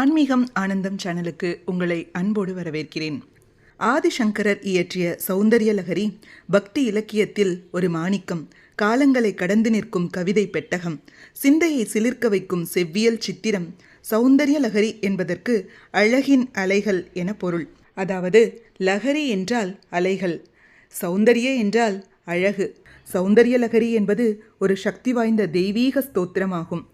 ஆன்மீகம் ஆனந்தம் சேனலுக்கு உங்களை அன்போடு வரவேற்கிறேன். ஆதிசங்கரர் இயற்றிய சௌந்தரிய லகரி பக்தி இலக்கியத்தில் ஒரு மாணிக்கம் காலங்களை கடந்து நிற்கும் கவிதை பெட்டகம் சிந்தையை சிலிர்க்க வைக்கும் செவ்வியல் சித்திரம் சௌந்தரிய லகரி என்பதற்கு அழகின் அலைகள் என பொருள். அதாவது லகரி என்றால் அலைகள் சௌந்தரிய என்றால் அழகு. சௌந்தரிய லகரி என்பது ஒரு சக்தி வாய்ந்த தெய்வீக ஸ்தோத்திரமாகும்.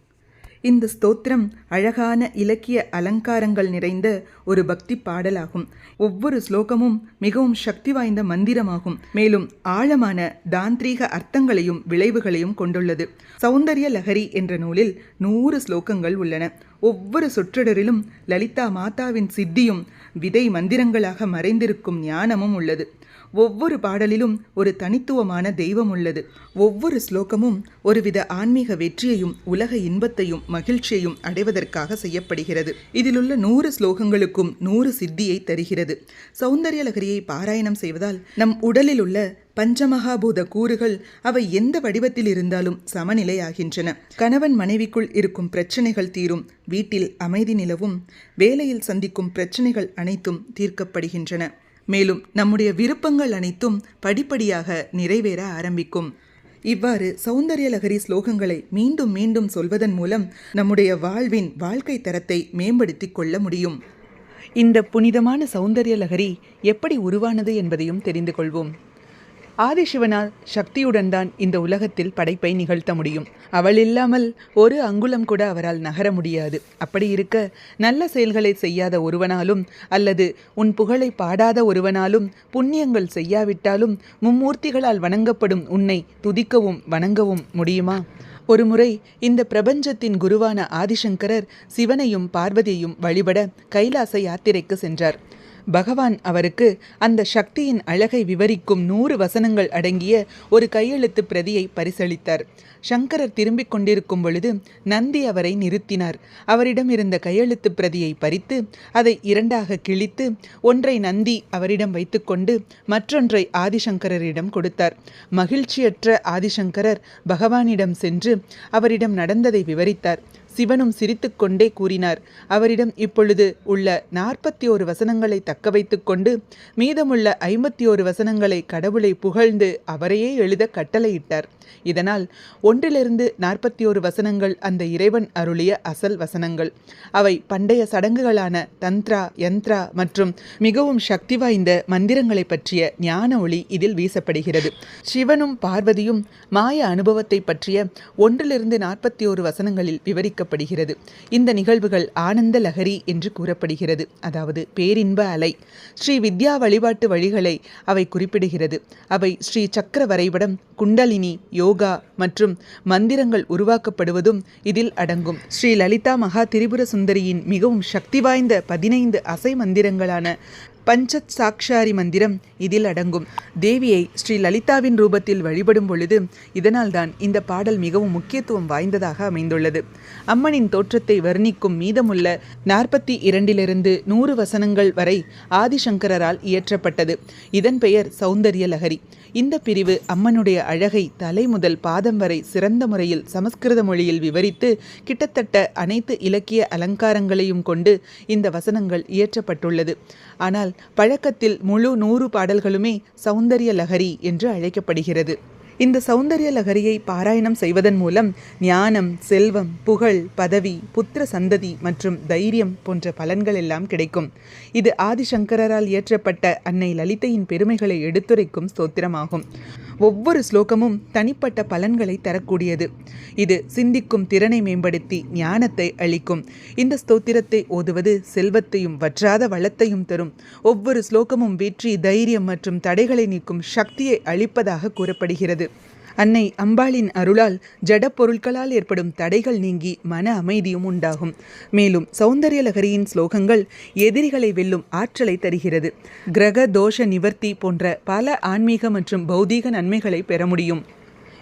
இந்த ஸ்தோத்திரம் அழகான இலக்கிய அலங்காரங்கள் நிறைந்த ஒரு பக்தி பாடலாகும். ஒவ்வொரு ஸ்லோகமும் மிகவும் சக்தி வாய்ந்த மந்திரமாகும். மேலும் ஆழமான தாந்திரீக அர்த்தங்களையும் விளைவுகளையும் கொண்டுள்ளது. சௌந்தரிய லஹரி என்ற நூலில் நூறு ஸ்லோகங்கள் உள்ளன. ஒவ்வொரு சொற்றொடரிலும் லலிதா மாதாவின் சித்தியும் விதை மந்திரங்களாக மறைந்திருக்கும் ஞானமும் உள்ளது. ஒவ்வொரு பாடலிலும் ஒரு தனித்துவமான தெய்வம் உள்ளது. ஒவ்வொரு ஸ்லோகமும் ஒருவித ஆன்மீக வெற்றியையும் உலக இன்பத்தையும் மகிழ்ச்சியையும் அடைவதற்காக செய்யப்படுகிறது. இதிலுள்ள நூறு ஸ்லோகங்களுக்கும் நூறு சித்தியை தருகிறது. சௌந்தரிய லகரியை பாராயணம் செய்வதால் நம் உடலில் உள்ள பஞ்சமகாபூத கூறுகள் அவை எந்த வடிவத்தில் இருந்தாலும் சமநிலையாகின்றன. கணவன் மனைவிக்குள் இருக்கும் பிரச்சனைகள் தீரும். வீட்டில் அமைதி நிலவும். வேலையில் சந்திக்கும் பிரச்சனைகள் அனைத்தும் தீர்க்கப்படுகின்றன. மேலும் நம்முடைய விருப்பங்கள் அனைத்தும் படிப்படியாக நிறைவேற ஆரம்பிக்கும். இவ்வாறு சௌந்தர்யலகரி ஸ்லோகங்களை மீண்டும் மீண்டும் சொல்வதன் மூலம் நம்முடைய வாழ்வின் வாழ்க்கை தரத்தை மேம்படுத்திக் கொள்ள முடியும். இந்த புனிதமான சௌந்தர்யலகரி எப்படி உருவானது என்பதையும் தெரிந்து கொள்வோம். ஆதிசிவனால் சக்தியுடன் தான் இந்த உலகத்தில் படைப்பை நிகழ்த்த முடியும். அவள் இல்லாமல் ஒரு அங்குலம் கூட அவரால் நகர முடியாது. அப்படி இருக்க நல்ல செயல்களை செய்யாத ஒருவனாலும் அல்லது உன் புகழை பாடாத ஒருவனாலும் புண்ணியங்கள் செய்யாவிட்டாலும் மும்மூர்த்திகளால் வணங்கப்படும் உன்னை துதிக்கவும் வணங்கவும் முடியுமா? ஒருமுறை இந்த பிரபஞ்சத்தின் குருவான ஆதிசங்கரர் சிவனையும் பார்வதியையும் வழிபட கைலாச யாத்திரைக்கு சென்றார். பகவான் அவருக்கு அந்த சக்தியின் அழகை விவரிக்கும் நூறு வசனங்கள் அடங்கிய ஒரு கையெழுத்து பிரதியை பரிசளித்தார். சங்கரர் திரும்பிக் கொண்டிருக்கும் பொழுது நந்தி அவரை நிறுத்தினார். அவரிடம் இருந்த கையெழுத்து பிரதியை பறித்து அதை இரண்டாக கிழித்து ஒன்றை நந்தி அவரிடம் வைத்துக்கொண்டு மற்றொன்றை ஆதிசங்கரரிடம் கொடுத்தார். மகிழ்ச்சியற்ற ஆதிசங்கரர் பகவானிடம் சென்று அவரிடம் நடந்ததை விவரித்தார். சிவனும் சிரித்துக்கொண்டே கூறினார். அவரிடம் இப்பொழுது உள்ள நாற்பத்தி ஓரு வசனங்களை தக்க வைத்துக் கொண்டு மீதமுள்ள ஐம்பத்தி ஓரு வசனங்களை கடவுளை புகழ்ந்து அவரையே எழுத கட்டளையிட்டார். இதனால் ஒன்றிலிருந்து நாற்பத்தி ஓரு வசனங்கள் அந்த இறைவன் அருளிய அசல் வசனங்கள். அவை பண்டைய சடங்குகளான தந்த்ரா யந்த்ரா மற்றும் மிகவும் சக்தி வாய்ந்த மந்திரங்களை பற்றிய ஞான ஒளி இதில் வீசப்படுகிறது. சிவனும் பார்வதியும் மாய அனுபவத்தை பற்றிய ஒன்றிலிருந்து நாற்பத்தி ஓரு வசனங்களில் விவரிக்கப்படுகிறது இந்த நிகழ்வுகள் ஆனந்த லகரி என்று கூறப்படுகிறது. அதாவது பேரின்ப அலை. ஸ்ரீ வித்யா வழிபாட்டு வழிகளை அவை குறிப்பிடுகிறது. அவை ஸ்ரீ சக்கர வரைபடம் குண்டலினி யோகா மற்றும் மந்திரங்கள் உருவாக்கப்படுவதும் இதில் அடங்கும். ஸ்ரீ லலிதா மகா திரிபுர சுந்தரியின் மிகவும் சக்தி வாய்ந்த பதினைந்து அசை மந்திரங்களான பஞ்சத் சாக்ஷாரி மந்திரம் இதில் அடங்கும். தேவியை ஸ்ரீ லலிதாவின் ரூபத்தில் வழிபடும் பொழுது இதனால்தான் இந்த பாடல் மிகவும் முக்கியத்துவம் வாய்ந்ததாக அமைந்துள்ளது. அம்மனின் தோற்றத்தை வர்ணிக்கும் மீதமுள்ள நாற்பத்தி இரண்டிலிருந்து நூறு வசனங்கள் வரை ஆதிசங்கரால் இயற்றப்பட்டது. இதன் பெயர் சௌந்தரிய லகரி இந்த பிரிவு அம்மனுடைய அழகை தலை முதல் பாதம் வரை சிறந்த முறையில் சமஸ்கிருத மொழியில் விவரித்து கிட்டத்தட்ட அனைத்து இலக்கிய அலங்காரங்களையும் கொண்டு இந்த வசனங்கள் இயற்றப்பட்டுள்ளது. ஆனால் பழக்கத்தில் முழு நூறு பாடல்களுமே சௌந்தரிய லகரி என்று அழைக்கப்படுகிறது. இந்த சௌந்தரிய லகரியை பாராயணம் செய்வதன் மூலம் ஞானம் செல்வம் புகழ் பதவி புத்திர சந்ததி மற்றும் தைரியம் போன்ற பலன்கள் எல்லாம் கிடைக்கும். இது ஆதிசங்கரால் இயற்றப்பட்ட அன்னை லலிதையின் பெருமைகளை எடுத்துரைக்கும் ஸ்தோத்திரமாகும். ஒவ்வொரு ஸ்லோகமும் தனிப்பட்ட பலன்களை தரக்கூடியது. இது சிந்திக்கும் திறனை மேம்படுத்தி ஞானத்தை அளிக்கும். இந்த ஸ்தோத்திரத்தை ஓதுவது செல்வத்தையும் வற்றாத வளத்தையும் தரும். ஒவ்வொரு ஸ்லோகமும் வெற்றி தைரியம் மற்றும் தடைகளை நீக்கும் சக்தியை அளிப்பதாக கூறப்படுகிறது. அன்னை அம்பாளின் அருளால் ஜட பொருட்களால் ஏற்படும் தடைகள் நீங்கி மன அமைதியும் உண்டாகும். மேலும் சௌந்தர்யலகரியின் ஸ்லோகங்கள் எதிரிகளை வெல்லும் ஆற்றலை தருகிறது. கிரக தோஷ நிவர்த்தி போன்ற பல ஆன்மீக மற்றும் பௌதீக நன்மைகளை பெற முடியும்.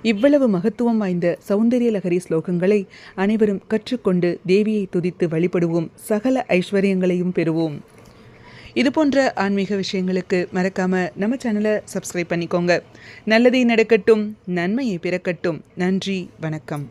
இவ்வளவு மகத்துவம் வாய்ந்த சௌந்தர்யலகரி ஸ்லோகங்களை அனைவரும் கற்றுக்கொண்டு தேவியை துதித்து வழிபடுவோம். சகல ஐஸ்வர்யங்களையும் பெறுவோம். இது போன்ற ஆன்மீக விஷயங்களுக்கு மறக்காமல் நம்ம சேனலை சப்ஸ்கிரைப் பண்ணிக்கோங்க. நல்லதே நடக்கட்டும் நன்மையை பிறக்கட்டும். நன்றி வணக்கம்.